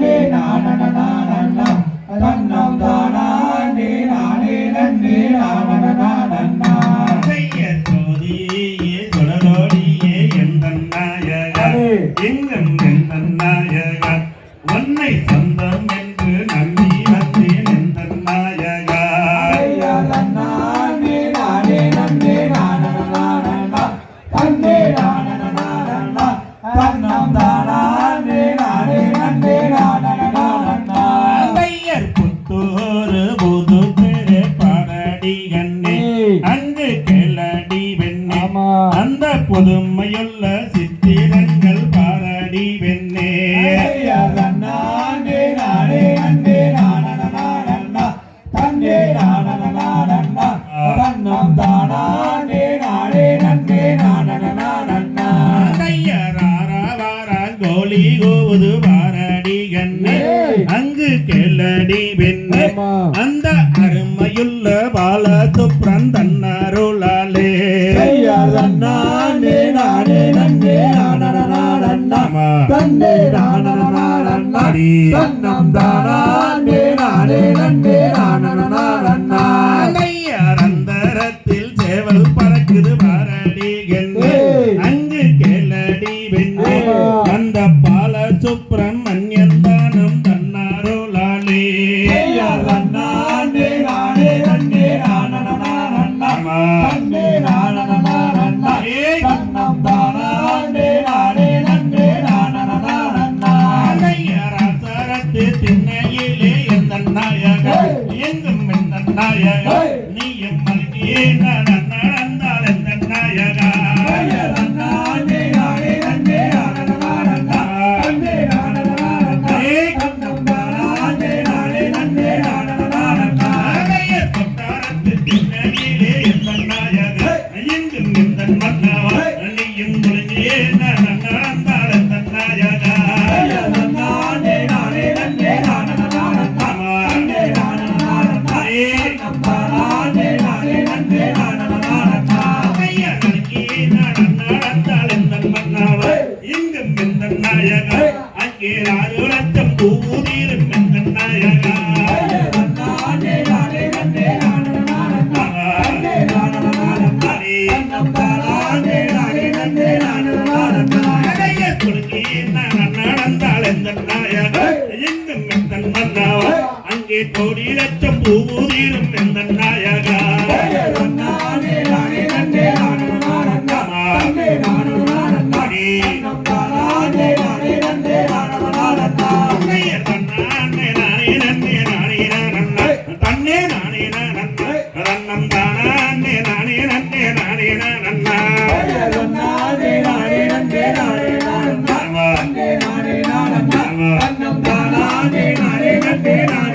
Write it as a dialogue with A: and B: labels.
A: நன்னே நானனா நன்னா தன்னம் தானா நே நானே நன்னே நானனா
B: நன்னா ஐய தோதியே தொடரோடியே எந்தன் நாயகா எங்கும் எந்தன் நாயகா உன்னை சொந்தம் என்று நம்பி வந்தேன் மேலடி வெண்ணே. அந்த புதுமையுள்ள சித்திரங்கள் பாரடி வெண்ணே. கோலி கோவது பாரடி கண்ணே. அங்கு கேளடி வெண்ணே. அந்த அருமையுள்ள பால
A: சுப்ரந்தன்
B: நாடி
A: தன்னம் தானே நானே நன்னே
B: நானரத்தில் சேவல் பறக்குது வாரடி
A: என்று
B: அங்கு கேளடி வெண்ணு. அந்த பால சுப்பிரம் நாயக எங்கும் நாயக நீயும் மல்கியே
A: நான
B: அங்கே கோடி லட்சம்
C: பூ ஊதிரும் எந்த நாயா Yeah.